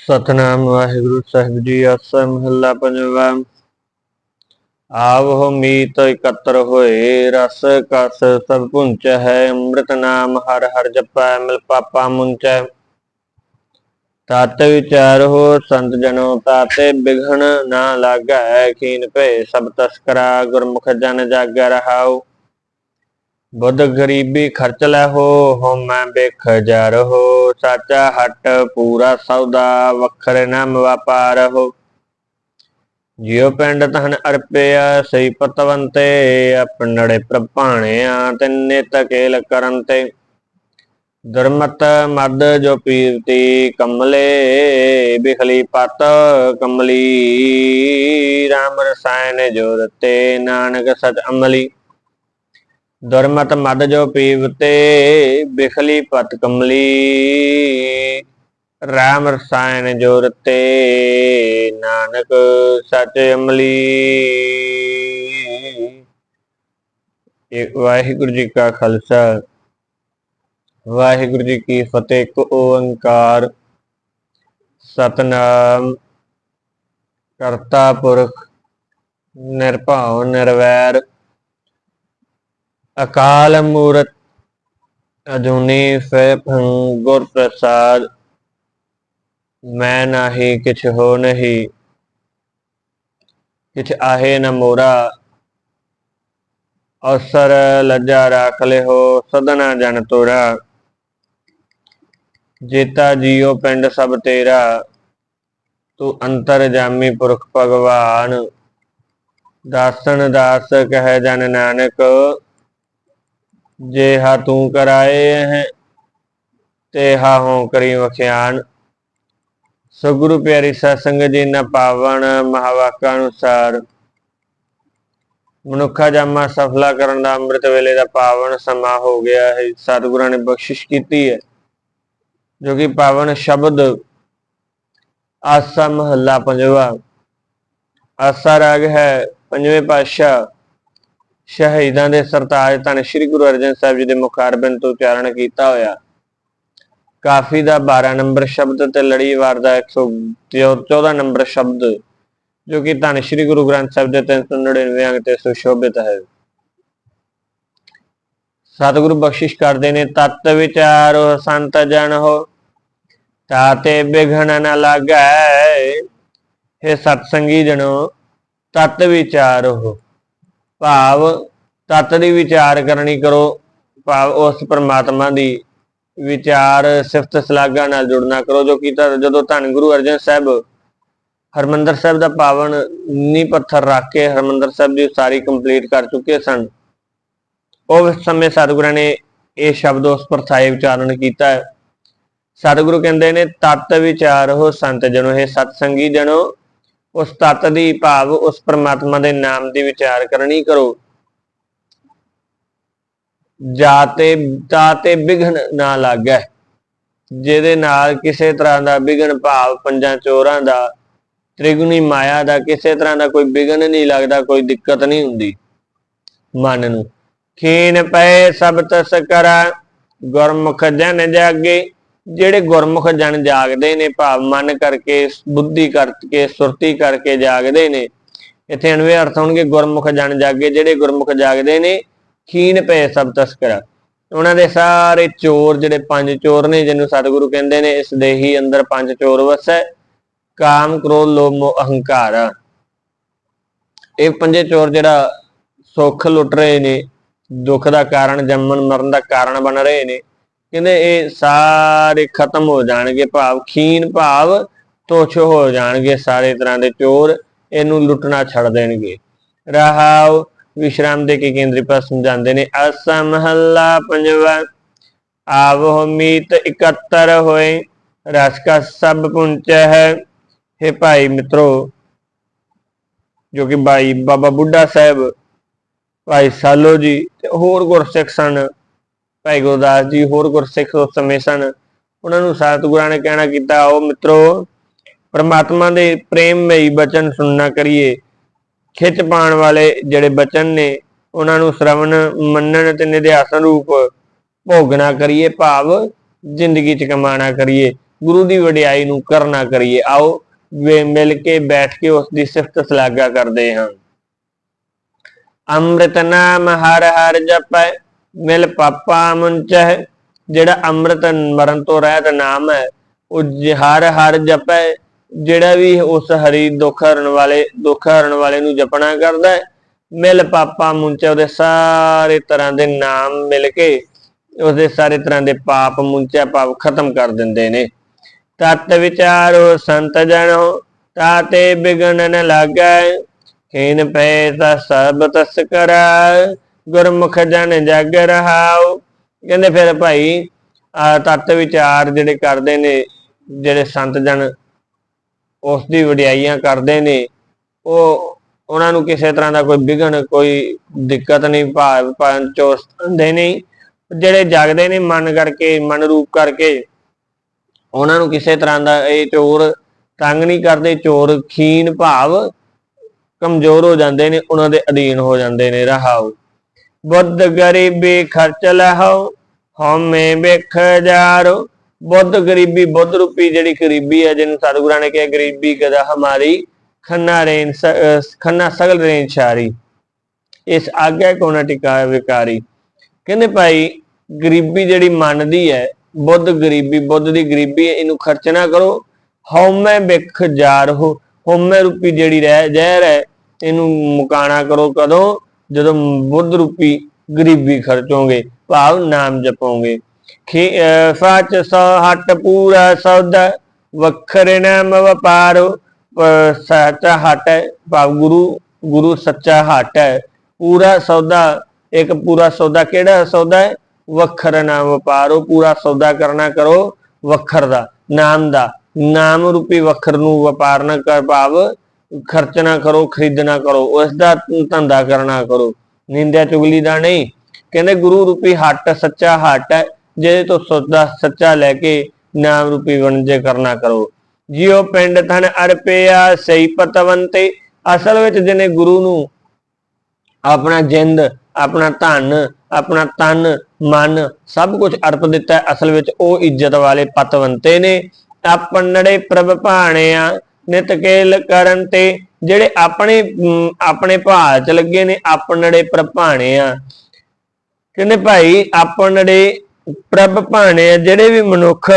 ਸਤਨਾਮ ਵਾਹਿਗੁਰੂ ਸਾਹਿਬ ਜੀ, ਆਸਾ ਮਹੱਲਾ ਪੰਜਵਾ। ਆਵਹੁ ਮੀਤ ਇਕੱਤਰ ਹੋਏ, ਰਸ ਕਸ ਸਭ ਪੁੰਚ ਹੈ ਅੰਮ੍ਰਿਤ ਨਾਮ ਹਰ ਹਰ ਜਪੈ, ਮਿਲ ਪਾਪਾ ਮੁੰਚੈ। ਤਤ ਹੋ ਸੰਤ ਜਨੋ, ਤਾਤੇ ਬਿਘਣ ਨਾ ਲਾਗੈ ਕੀਨ ਭੈ ਸਭ ਤਸਕਰਾ, ਗੁਰਮੁਖ ਜਨ ਜਾਗੈ ਰਹਾਉ। ਬੁੱਧ ਗਰੀਬੀ ਖਰਚ ਲੈ ਹੋ ਹੋ ਮੈਂ ਬੇਖ ਜਾ ਸਾਚਾ ਹਟ ਪੂਰਾ ਸੌਦਾ, ਵਖਰੇ ਨਾਮ ਵਪਾਰ ਹੋ। ਜਿਉ ਪਿੰਡ ਤਹਨ ਅਰਪਿਆ ਸਈ ਪਤਵੰਤੇ, ਆਪਣੜੇ ਪ੍ਰਭਾਣਿਆ ਤਿੰਨੇ ਤਕੇਲ ਕਰਨ ਤੇ। ਦੁਰਮਤ ਮਦ ਜੋ ਪੀਰਤੀ ਕਮਲੇ, ਬਿਖਲੀ ਪਤ ਕਮਲੀ। ਰਾਮ ਰਸਾਇਨ ਜੋਰਤੇ ਨਾਨਕ ਸਚ ਅਮਲੀ। ਦੁਰਮਤ ਮਦ ਜੋ ਪੀਵਤੇ, ਬਿਖਲੀ ਪਤ ਕਮਲੀ। ਰਾਮ ਰਸਾਇਨ ਜੋਰਤੇ, ਨਾਨਕ ਸਚ ਅਮਲੀ। ਇਹ ਵਾਹਿਗੁਰੂ ਜੀ ਕਾ ਖਾਲਸਾ, ਵਾਹਿਗੁਰੂ ਜੀ ਕੀ ਫਤਿਹ, ਇੱਕ ਓੰਕਾਰ। ਸਤਨਾਮ। ਕਰਤਾ ਪੁਰਖ, ਨਿਰਭਉ, ਨਿਰਵੈਰ। ਅਕਾਲ ਮੂਰਤ ਅਜੂਨੀ ਸੈਭੰ ਗੁਰ ਪ੍ਰਸਾਦ, ਮੈਂ ਨਾਹੀ, ਕਿਛ ਹੋ ਨਹੀਂ। ਕਿਛ ਆਹੇ ਨ ਮੋਰਾ, ਅਵਸਰ ਲੱਜਾ ਰਾਖ ਲਿਓ ਸਦਨਾ ਜਨ ਤੋਰਾ। ਜੇਤਾ ਜੀਓ ਪਿੰਡ ਸਭ ਤੇਰਾ, ਤੂੰ ਅੰਤਰ ਜਾਮੀ ਪੁਰਖ ਭਗਵਾਨ। ਦਾਸਨ ਦਾਸ ਕਹਿ ਜਨ ਨਾਨਕ ਜੇ ਹਾ ਤੂੰ ਕਰਾਏ ਹੈ ਤੇ ਹਾ ਹੋ ਕਰੀ ਵਖਿਆਨ। ਸੋ ਪਿਆਰੀ ਸਤਸੰਗ ਜੀ, ਨਾ ਪਾਵਨ ਮਹਾਵਾਕਾਂ ਅਨੁਸਾਰ। ਮਨੁੱਖਾ ਜਾਮਾ ਸਫਲਾ ਕਰਨ ਦਾ ਅੰਮ੍ਰਿਤ ਵੇਲੇ ਦਾ ਪਾਵਨ ਸਮਾਂ ਹੋ ਗਿਆ ਹੈ। ਸਤਿਗੁਰਾਂ ਨੇ ਬਖਸ਼ਿਸ਼ ਕੀਤੀ ਹੈ, ਜੋ ਕਿ ਪਾਵਨ ਸ਼ਬਦ ਆਸਾ ਮਹੱਲਾ ਪੰਜਵਾ। ਆਸਾ ਰਾਗ ਹੈ, ਪੰਜਵੇਂ ਪਾਤਸ਼ਾਹ ਸ਼ਹੀਦਾਂ ਦੇ ਸਰਤਾਜ ਧੰਨ ਸ਼੍ਰੀ ਗੁਰੂ ਅਰਜਨ ਸਾਹਿਬ ਜੀ ਦੇ ਮੁਖਾਰਬਿੰਦ ਤੋਂ ਉਚਾਰਨ ਕੀਤਾ ਹੋਇਆ। ਕਾਫੀ ਦਾ 12 ਨੰਬਰ ਸ਼ਬਦ ਤੇ ਲੜੀਵਾਰ ਦਾ 114 ਨੰਬਰ ਸ਼ਬਦ, ਜੋ ਕਿ ਧੰਨ ਸ਼੍ਰੀ ਗੁਰੂ ਗ੍ਰੰਥ ਸਾਹਿਬ ਦੇ 399 ਅੰਗ ਤੇ ਸੁਸ਼ੋਭਿਤ ਹੈ। ਸਤਿਗੁਰੂ ਬਖਸ਼ਿਸ਼ ਕਰਦੇ ਨੇ, ਤਤ ਵਿਚਾਰ ਸੰਤ ਜਨ ਹੋ ਤਾਤੇ ਬਿਘਨ ਨ ਲਾਗੈ ਇਹ ਸਤਸੰਗੀ ਜਨੋ, ਤਤ ਹੋ ਭਾਵ ਤਤ ਦੀ ਵਿਚਾਰ ਕਰਨੀ ਕਰੋ, ਭਾਵ ਉਸ ਪਰਮਾਤਮਾ ਦੀ ਵਿਚਾਰ ਸਿਫਤ ਸਲਾਗਾ ਨਾਲ ਜੁੜਨਾ ਕਰੋ, ਜੋ ਕਿ ਜਦੋਂ ਧੰਨ ਗੁਰੂ ਅਰਜਨ ਸਾਹਿਬ ਹਰਮੰਦਰ ਸਾਹਿਬ ਦਾ ਪਾਵਨ ਨੀ ਪੱਥਰ ਰੱਖ ਕੇ ਹਰਮੰਦਰ ਸਾਹਿਬ ਦੀ ਸਾਰੀ ਕੰਪਲੀਟ ਕਰ ਚੁੱਕੇ ਸਨ ਉਸ ਸਮੇਂ ਸਤਿਗੁਰਾਂ ਨੇ ਇਹ ਸ਼ਬਦ ਉਸ ਪਰਥਾਏ ਵਿਚਾਰਨ ਕੀਤਾ। ਹੈ ਸਤਿਗੁਰੂ ਕਹਿੰਦੇ ਨੇ, ਤਤ ਵਿਚਾਰ ਹੋ ਸੰਤ ਜਨੋ ਇਹ ਸਤਸੰਗੀ ਜਨੋ ਉਸ ਤਤ ਦੀ ਭਾਵ ਉਸ ਪਰਮਾਤਮਾ ਦੇ ਨਾਮ ਦੀ ਵਿਚਾਰ ਕਰਨੀ ਕਰੋ। ਜਾਤੇ ਤਾਤੇ ਬਿਘਨ ਨਾ ਲੱਗੈ, ਜਿਹਦੇ ਨਾਲ ਕਿਸੇ ਤਰ੍ਹਾਂ ਦਾ ਬਿਘਨ ਭਾਵ ਪੰਜਾਂ ਚੋਰਾਂ ਦਾ, ਤ੍ਰਿਗੁਣੀ ਮਾਇਆ ਦਾ ਕਿਸੇ ਤਰ੍ਹਾਂ ਦਾ ਕੋਈ ਬਿਘਨ ਨਹੀਂ ਲੱਗਦਾ, ਕੋਈ ਦਿੱਕਤ ਨਹੀਂ ਹੁੰਦੀ ਮਨ ਨੂੰ। ਖੀਨ ਪਏ ਸਭ ਤਸ ਕਰਾ, ਗੁਰਮੁਖ ਜਨ ਜਾਗੇ ਜਿਹੜੇ ਗੁਰਮੁਖ ਜਨ ਜਾਗਦੇ ਨੇ, ਭਾਵ ਮਨ ਕਰਕੇ, ਬੁੱਧੀ ਕਰਕੇ, ਸੁਰਤੀ ਕਰਕੇ ਜਾਗਦੇ ਨੇ, ਇੱਥੇ ਅਨਵੇ ਅਰਥ ਹੋਣਗੇ ਗੁਰਮੁਖ ਜਨ ਜਾਗੇ, ਜਿਹੜੇ ਗੁਰਮੁਖ ਜਾਗਦੇ ਨੇ, ਖੀਨ ਪਏ ਸਭ ਤਸਕਰ। ਉਹਨਾਂ ਦੇ ਸਾਰੇ ਚੋਰ, ਜਿਹੜੇ ਪੰਜ ਚੋਰ ਨੇ, ਜਿਹਨੂੰ ਸਤਿਗੁਰੂ ਕਹਿੰਦੇ ਨੇ, ਇਸ ਦੇਹੀ ਅੰਦਰ ਪੰਜ ਚੋਰ ਵਸੈ, ਕਾਮ, ਕ੍ਰੋਧ, ਲੋਭ, ਮੋਹ, ਅਹੰਕਾਰ। ਇਹ ਪੰਜੇ ਚੋਰ ਜਿਹੜਾ ਸੁੱਖ ਲੁੱਟ ਰਹੇ ਨੇ, ਦੁੱਖ ਦਾ ਕਾਰਨ, ਜੰਮਣ ਮਰਨ ਦਾ ਕਾਰਨ ਬਣ ਰਹੇ ਨੇ ਕਹਿੰਦੇ ਇਹ ਸਾਰੇ ਖਤਮ ਹੋ ਜਾਣਗੇ ਭਾਵ, ਖੀਨ ਭਾਵ ਤੋਛ ਹੋ ਜਾਣਗੇ ਸਾਰੇ ਤਰ੍ਹਾਂ ਦੇ ਚੋਰ, ਇਹਨੂੰ ਲੁੱਟਣਾ ਛੱਡ ਦੇਣਗੇ। ਰਹਾਉ ਵਿਸ਼ਰਾਮ ਦੇ ਕੇ ਕੇਂਦਰੀ ਪਰ ਸਮਝਾਉਂਦੇ ਨੇ, ਅਸਾ ਮਹੱਲਾ ਪੰਜਵਾ, ਆਵੋ ਮੀਤ ਇਕੱਤਰ ਹੋਏ, ਰਸ ਕਾ ਸਭ ਪੁੰਚ ਹੈ। हे ਭਾਈ ਮਿੱਤਰੋ, ਜੋ ਕਿ ਭਾਈ ਬਾਬਾ ਬੁੱਢਾ ਸਾਹਿਬ, ਭਾਈ ਸਾਲੋ ਜੀ ਤੇ ਹੋਰ ਗੁਰਸਿੱਖ ਸਨ ਭਾਈ ਗੁਰਦਾਸ ਜੀ ਹੋਰ ਗੁਰਸਿੱਖ ਉਸ ਸਮੇਂ ਸਨ। ਉਹਨਾਂ ਨੂੰ ਸਤਿਗੁਰਾਂ ਨੇ ਕਹਿਣਾ ਕੀਤਾ, ਆਓ ਮਿੱਤਰੋ, ਪ੍ਰਮਾਤਮਾ ਦੇ ਪ੍ਰੇਮਮਈ ਬਚਨ ਸੁਣਨਾ ਕਰੀਏ। ਖਿੱਚ ਪਾਣ ਵਾਲੇ ਜਿਹੜੇ ਬਚਨ ਨੇ, ਉਹਨਾਂ ਨੂੰ ਸ਼ਰਵਣ, ਮੰਨਣ ਤੇ ਨਿਧਿਆਸਨ ਰੂਪ ਭੋਗਣਾ ਕਰੀਏ, ਭਾਵ ਜ਼ਿੰਦਗੀ ਚ ਕਮਾਣਾ ਕਰੀਏ। ਗੁਰੂ ਦੀ ਵਡਿਆਈ ਨੂੰ ਕਰਨਾ ਕਰੀਏ। ਆਓ ਵੇ ਮਿਲ ਕੇ ਬੈਠ ਕੇ ਉਸ ਦੀ ਸਿਫਤ ਸਲਾਗਾ ਕਰਦੇ ਹਾਂ। ਅੰਮ੍ਰਿਤ ਨਾਮ ਹਰ ਹਰ ਜਪੈ ਮਿਲ ਪਾਪਾ ਮੁੰਚੈ, ਜਿਹੜਾ ਅੰਮ੍ਰਿਤ ਮਰਨ ਤੋਂ ਰਹਿਤ ਨਾਮ ਹੈ, ਉਹ ਹਰ ਹਰ ਜਪੈ, ਜਿਹੜਾ ਵੀ ਉਸ ਹਰੀ ਦੁੱਖ ਹਰਨ ਵਾਲੇ, ਦੁੱਖ ਹਰਨ ਵਾਲੇ ਨੂੰ ਜਪਣਾ ਕਰਦਾ ਹੈ, ਮਿਲ ਪਾਪਾ ਮੁੰਚੈ, ਉਹਦੇ ਸਾਰੇ ਤਰ੍ਹਾਂ ਦੇ ਨਾਮ ਮਿਲ ਕੇ ਉਹਦੇ ਸਾਰੇ ਤਰ੍ਹਾਂ ਦੇ ਪਾਪ ਮੁੰਚੈ ਪਾਪ ਖਤਮ ਕਰ ਦਿੰਦੇ ਨੇ। ਤਤ ਵਿਚਾਰੋ ਸੰਤ ਜਨੋ ਤਾਤੇ ਬਿਗਨ ਨ ਲਾਗੈ, ਖੇਨ ਪੈ ਤਾ ਸਭ ਤਸ ਕਰੈ ਗੁਰਮੁਖ ਜਨ ਜਗ ਰਹਾਉ। ਕਹਿੰਦੇ ਫਿਰ ਭਾਈ, ਆ ਤਤ ਵਿਚਾਰ ਜਿਹੜੇ ਕਰਦੇ ਨੇ, ਜਿਹੜੇ ਸੰਤ ਜਨ ਉਸ ਦੀ ਵਡਿਆਈਆਂ ਕਰਦੇ ਨੇ, ਉਹ ਉਹਨਾਂ ਨੂੰ ਕਿਸੇ ਤਰ੍ਹਾਂ ਦਾ ਕੋਈ ਵਿਘਨ, ਕੋਈ ਦਿੱਕਤ ਨਹੀਂ, ਭਾਵ ਪੰਚੋ ਹੁੰਦੇ ਨਹੀਂ ਜਿਹੜੇ ਜਾਗਦੇ ਨੇ ਮਨ ਕਰਕੇ, ਮਨ ਰੂਪ ਕਰਕੇ, ਉਹਨਾਂ ਨੂੰ ਕਿਸੇ ਤਰ੍ਹਾਂ ਦਾ ਇਹ ਚੋਰ ਤੰਗ ਨਹੀਂ ਕਰਦੇ। ਚੋਰ ਖੀਨ ਭਾਵ ਕਮਜ਼ੋਰ ਹੋ ਜਾਂਦੇ ਨੇ, ਉਹਨਾਂ ਦੇ ਅਧੀਨ ਹੋ ਜਾਂਦੇ ਨੇ, ਰਹਾਉ। ਬੁੱਧ ਗਰੀਬੀ ਖਰਚ ਲਹੋ, ਹਉਮੈ ਵੇਖ ਜਾਰੋ। ਬੁੱਧ ਗਰੀਬੀ ਬੁੱਧ ਰੂਪੀ ਜਿਹੜੀ ਗਰੀਬੀ ਹੈ, ਜਿਹਨੂੰ ਸਤਿਗੁਰਾਂ ਨੇ ਕਿਹਾ ਗਰੀਬੀ ਕਦਾ ਹਮਾਰੀ ਖੰਨਾ ਰੇਨ ਖੰਨਾ ਸਗਲ ਰੇਨ ਛਾਰੀ। ਇਸ ਆਗਿਆ ਕੋਨਾ ਟਿਕਾ ਵਿਕਾਰੀ? ਕਹਿੰਦੇ ਭਾਈ, ਗਰੀਬੀ ਜਿਹੜੀ ਮੰਨਦੀ ਹੈ, ਬੁੱਧ ਗਰੀਬੀ, ਬੁੱਧ ਦੀ ਗਰੀਬੀ ਹੈ, ਇਹਨੂੰ ਖਰਚ ਨਾ ਕਰੋ। ਹਉਮੈ ਵਿਖ ਜਾਰੋ। ਹਉਮੈ ਰੂਪੀ ਜਿਹੜੀ ਰਹਿ, ਜ਼ਹਿਰ ਹੈ, ਇਹਨੂੰ ਮੁਕਾਣਾ ਕਰੋ ਕਦੋਂ? ਜਦੋਂ ਬੁੱਧ ਰੂਪੀ ਗਰੀਬੀ ਖਰਚੋਗੇ, ਭਾਵ ਨਾਮ ਜਪੋਗੇ। ਖੇ ਅਹ ਸੋ ਹਟ ਪੂਰਾ ਸੌਦਾ, ਵਖਰੇ ਨਾਮ ਵਪਾਰੋ ਸੱਚਾ ਹਟ ਭਾਵ ਗੁਰੂ ਗੁਰੂ ਸੱਚਾ ਹਟ। ਹੈ ਪੂਰਾ ਸੌਦਾ, ਇੱਕ ਪੂਰਾ ਸੌਦਾ ਕਿਹੜਾ ਸੌਦਾ ਹੈ? ਵਖਰ ਨਾਮ ਵਪਾਰੋ, ਪੂਰਾ ਸੌਦਾ ਕਰਨਾ ਕਰੋ, ਵਖਰ ਦਾ, ਨਾਮ ਦਾ। ਨਾਮ ਰੂਪੀ ਵਖਰ ਨੂੰ ਵਪਾਰ ਨਾ ਕਰ, ਭਾਵ ਖਰਚ ਨਾ ਕਰੋ ਖਰੀਦਣਾ ਕਰੋ ਉਸ ਦਾ ਧੰਦਾ ਕਰਨਾ ਕਰੋ। ਨਿੰਦਿਆ ਚੁਗਲੀ ਦਾ ਨਹੀਂ। ਕਹਿੰਦੇ ਗੁਰੂ ਰੂਪੀ ਹੱਟ, ਸੱਚਾ ਹੱਟ ਹੈ। ਜਿਹਦੇ ਤੋਂ ਸੌਦਾ ਸੱਚਾ ਲੈ ਕੇ ਨਾਮ ਰੂਪੀ ਵਣਜੇ ਕਰਨਾ ਕਰੋ। ਜਿਉ ਪਿੰਡ ਧਨ ਅਰਪਿਆ ਸਈ ਪਤਵੰਤੇ। ਅਸਲ ਵਿੱਚ ਜਿਹਨੇ ਗੁਰੂ ਨੂੰ ਆਪਣਾ ਜਿੰਦ, ਆਪਣਾ ਧਨ, ਆਪਣਾ ਤਨ, ਮਨ ਸਭ ਕੁਝ ਅਰਪ ਦਿੱਤਾ ਅਸਲ ਵਿੱਚ ਉਹ ਇੱਜ਼ਤ ਵਾਲੇ ਪਤਵੰਤੇ ਨੇ। ਆਪਣੜੇ ਪ੍ਰਭ ਭਾਣਿਆ ਨਿਤ ਕੇਲ ਕਰਨ ਤੇ ਜਿਹੜੇ ਆਪਣੇ ਆਪਣੇ ਭਾਅ ਚ ਲੱਗੇ ਨੇ, ਆਪਣੜੇ ਪ੍ਰਭਾਣੇ ਆ। ਕਹਿੰਦੇ ਭਾਈ, ਆਪਣੜੇ ਪ੍ਰਭ ਭਾਣੇ ਆ, ਜਿਹੜੇ ਵੀ ਮਨੁੱਖ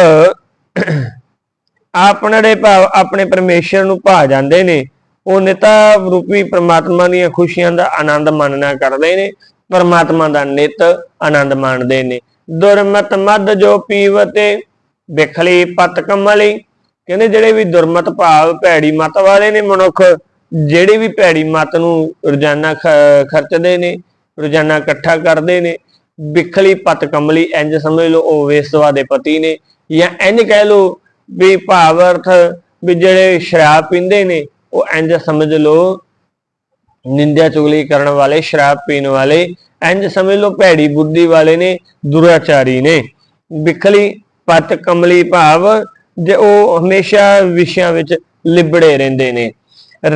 ਆਪਣੜੇ ਭਾਵ, ਆਪਣੇ ਪਰਮੇਸ਼ਰ ਨੂੰ ਭਾ ਜਾਂਦੇ ਨੇ, ਉਹ ਨਿਤਾ ਰੂਪੀ ਪ੍ਰਮਾਤਮਾ ਦੀਆਂ ਖੁਸ਼ੀਆਂ ਦਾ ਆਨੰਦ ਮਾਣਨਾ ਕਰਦੇ ਨੇ, ਪਰਮਾਤਮਾ ਦਾ ਨਿਤ ਆਨੰਦ ਮਾਣਦੇ ਨੇ। ਦੁਰਮਤ ਮਦ ਜੋ ਪੀਵਤੇ ਬਿਖਲੀ ਪਤ ਕਮਲੀ ਕਹਿੰਦੇ ਜਿਹੜੇ ਵੀ ਦੁਰਮਤ ਭਾਵ ਭੈੜੀ ਮਤ ਵਾਲੇ ਨੇ ਮਨੁੱਖ, ਜਿਹੜੇ ਵੀ ਭੈੜੀ ਮਤ ਨੂੰ ਰੋਜ਼ਾਨਾ ਖਰਚਦੇ ਨੇ, ਰੋਜ਼ਾਨਾ ਇਕੱਠਾ ਕਰਦੇ ਨੇ, ਬਿਖਲੀ ਪਤ ਕਮਲੀ ਇੰਜ ਸਮਝ ਲਓ ਉਹ ਵੇਸਵਾ ਦੇ ਪਤੀ ਨੇ ਜਾਂ ਇੰਜ ਕਹਿ ਲਓ ਵੀ ਭਾਵ ਅਰਥ ਵੀ ਜਿਹੜੇ ਸ਼ਰਾਬ ਪੀਂਦੇ ਨੇ, ਉਹ ਇੰਜ ਸਮਝ ਲਓ ਨਿੰਦਿਆ ਚੁਗਲੀ ਕਰਨ ਵਾਲੇ, ਸ਼ਰਾਬ ਪੀਣ ਵਾਲੇ, ਇੰਜ ਸਮਝ ਲਓ ਭੈੜੀ ਬੁੱਧੀ ਵਾਲੇ ਨੇ, ਦੁਰਾਚਾਰੀ ਨੇ। ਬਿਖਲੀ ਪਤ ਕਮਲੀ ਭਾਵ ਜੇ ਉਹ ਹਮੇਸ਼ਾ ਵਿਸ਼ਿਆਂ ਵਿੱਚ ਲਿਬੜੇ ਰਹਿੰਦੇ ਨੇ।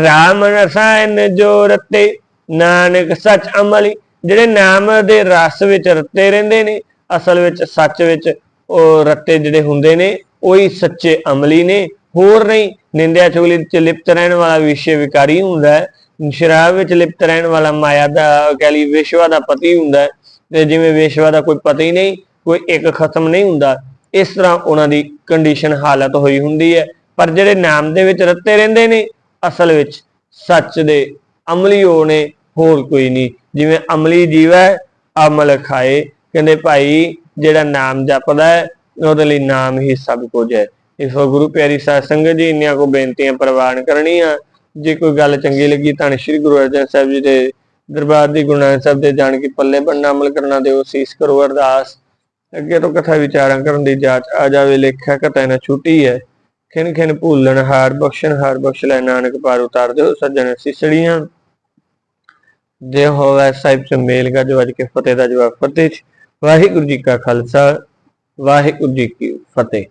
ਰਾਮ ਰਸਾਇਨ ਜੋ ਰਤੇ, ਨਾਨਕ ਸੱਚ ਅਮਲੀ, ਜਿਹੜੇ ਨਾਮ ਦੇ ਰਸ ਵਿੱਚ ਰਤੇ ਰਹਿੰਦੇ ਨੇ, ਅਸਲ ਵਿੱਚ ਸੱਚ ਵਿੱਚ ਉਹ ਰੱਤੇ ਜਿਹੜੇ ਹੁੰਦੇ ਨੇ, ਉਹੀ ਸੱਚੇ ਅਮਲੀ ਨੇ। ਹੋਰ ਨਹੀਂ, ਨਿੰਦਿਆ ਚੁਗਲੀ ਚ ਲਿਪਤ ਰਹਿਣ ਵਾਲਾ ਵਿਸ਼ੇ ਵਿਕਾਰੀ ਹੁੰਦਾ ਹੈ। ਸ਼ਰਾਬ ਵਿੱਚ ਲਿਪਤ ਰਹਿਣ ਵਾਲਾ ਮਾਇਆ ਦਾ, ਕਹਿ ਲਈ ਵਿਸ਼ਵਾ ਦਾ ਪਤੀ ਹੁੰਦਾ ਹੈ। ਤੇ ਜਿਵੇਂ ਵਿਸ਼ਵਾ ਦਾ ਕੋਈ ਪਤੀ ਨਹੀਂ, ਕੋਈ ਇੱਕ ਖਤਮ ਨਹੀਂ ਹੁੰਦਾ। ਇਸ ਤਰ੍ਹਾਂ ਉਹਨਾਂ ਦੀ ਕੰਡੀਸ਼ਨ ਹਾਲਤ ਹੋਈ ਹੁੰਦੀ ਹੈ। ਪਰ ਜਿਹੜੇ ਨਾਮ ਦੇ ਵਿੱਚ ਰੱਤੇ ਰਹਿੰਦੇ ਨੇ, ਅਸਲ ਵਿੱਚ ਸੱਚ ਦੇ ਅਮਲੀ ਉਹ ਨੇ ਹੋਰ ਕੋਈ ਨਹੀਂ। ਜਿਵੇਂ ਅਮਲੀ ਜੀਵ ਹੈ ਅਮਲ ਖਾਏ। ਕਹਿੰਦੇ ਭਾਈ, ਜਿਹੜਾ ਨਾਮ ਜਪਦਾ ਹੈ, ਉਹਦੇ ਲਈ ਨਾਮ ਹੀ ਸਭ ਕੁਝ ਹੈ। ਇਸ ਵਾਰ ਗੁਰੂ ਪਿਆਰੀ ਸਾਧ ਸੰਗਤ ਜੀ, ਇੰਨੀਆਂ ਕੋ ਬੇਨਤੀਆਂ ਪ੍ਰਵਾਨ ਕਰਨੀਆਂ। ਜੇ ਕੋਈ ਗੱਲ ਚੰਗੀ ਲੱਗੀ ਤਾਂ ਸ੍ਰੀ ਗੁਰੂ ਅਰਜਨ ਸਾਹਿਬ ਜੀ ਦੇ ਦਰਬਾਰ ਦੀ ਗੁਰੂ ਨਾਨਕ ਸਾਹਿਬ ਦੇ ਜਾਣ ਕੇ ਪੱਲੇ ਬੰਨਾ ਅਮਲ ਕਰਨਾ ਦਿਓ ਸੀਸ ਕਰੋ ਅਰਦਾਸ। ਅੱਗੇ ਤੋਂ ਕਥਾ ਵਿਚਾਰਾਂ ਕਰਨ ਦੀ ਜਾਂਚ ਆ ਜਾਵੇ ਲੇਖਿਆ ਕਥਾ ਨਾ ਛੁੱਟੀ ਹੈ। ਖਿਨ ਖਿਨ ਭੁੱਲਣ, ਹਾਰ ਬਖਸ਼ਣ, ਹਾਰ ਬਖਸ਼ ਲੈ ਨਾਨਕ ਪਾਰ ਉਤਾਰ ਦਿਓ ਸੱਜਣ ਸਿਸੜੀਆਂ। ਜੇ ਹੋਵੇ ਸਾਹਿਬ ਚ ਮੇਲ ਗਾ ਜੋ ਅੱਜ ਕੇ ਫਤਿਹ ਦਾ ਜਵਾਬ ਫਤਿਹ ਵਾਹਿਗੁਰੂ ਜੀ ਕਾ ਖਾਲਸਾ, ਵਾਹਿਗੁਰੂ ਜੀ ਕੀ ਫਤਿਹ।